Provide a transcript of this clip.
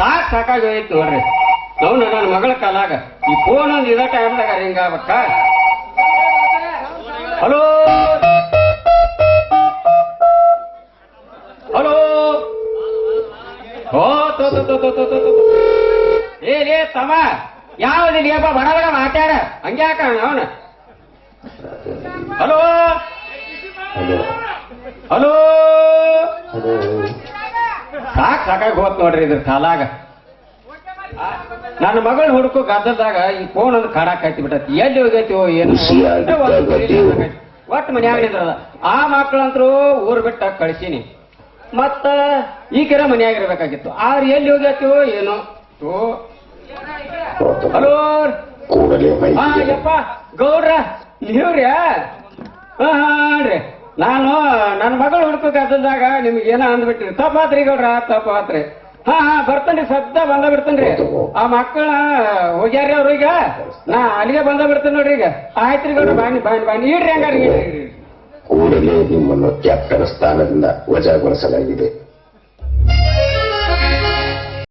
ಸಾಕ್ ಸಾಕಾಗಿ ಹೋಯ್ತು ನೋಡ್ರಿ. ನಾವು ನನ್ನ ಮಗಳ ಕಾಲಾಗ. ಈ ಫೋನ್ ಒಂದು ಇದ ಟೈಮ್ದಾಗ ಹಿಂಗ ಆಗ್ಬೇಕ? ಹಲೋ? ಹಲೋ? ಓ ತೋ ತೋ. ಏ ತಮ್ಮ. ಯಾವ್ದಿದೆಯಪ್ಪ ಬಡ ಬಡ ಮಾತಾಡ? ಹಂಗ್ಯಾಕ ಅವನ? ಹಲೋ? ಹಲೋ? ಹಲೋ. ಸಾಕ್ ಸಾಕಾಗಿ ಹೋತ್ ನೋಡ್ರಿ ಇದ್ರ ಸಾಲಾಗ ನನ್ನ ಮಗಳು ಹುಡುಕು ಗದ್ದಲ್ದಾಗ ಈ ಫೋನ್ ಒಂದು ಕಾಡಾಕೈತಿ ಬಿಟ್ಟತಿ ಎಲ್ಲಿ ಹೋಗೈತಿ ಏನು ಒಟ್ಟು ಮನ್ಯಾಗ ನಿಂದ್ರಲ್ಲ ಆ ಮಕ್ಕಳಂತರೂ ಊರ್ ಬಿಟ್ಟ ಕಳಿಸೀನಿ ಮತ್ತ ಈ ಕೆರೆ ಮನ್ಯಾಗ ಆದ್ರೆ ಆರ್ ಎಲ್ಲಿ ಹೋಗೈತಿವೋ ಏನೋ ಹಲೋ ಹಾ ಯಪ್ಪ ಗೌಡ್ರ ನೀವ್ರಿ ಹಾನ್ರಿ ನಾನು ನನ್ನ ಮಗಳು ಹುಡುಕು ಗದ್ದಲ್ದಾಗ ನಿಮ್ಗೆ ಏನೋ ಅಂದ್ಬಿಟ್ರಿ? ತಪ್ಪಾತ್ರಿ ಗೌಡ್ರ ತಪ್ಪಾತ್ರಿ ಹಾ ಹಾ, ಬರ್ತೇನ್ರಿ, ಸದ್ದ ಬಂದ ಬಿಡ್ತೇನ್ರಿ. ಆ ಮಕ್ಕಳ ಹೋಗ್ಯಾರ್ರಿ ಅವ್ರು ಈಗ. ನಾ ಅಲ್ಲಿಗೆ ಬಂದ ಬಿಡ್ತೇನೆ ನೋಡ್ರಿ ಈಗ. ಆಯ್ತ್ರಿ ಗೌಡ್ರ ಬಾನಿ ಬಾನಿ ಬಾನಿ ಇಡ್ರಿ ಹಂಗಾರ. ಕೂಡಲೇ ನಿಮ್ಮನ್ನು ಕ್ಯಾಪ್ಟನ್ ಸ್ಥಾನದಿಂದ ವಜಾಗೊಳಿಸಲಾಗಿದೆ.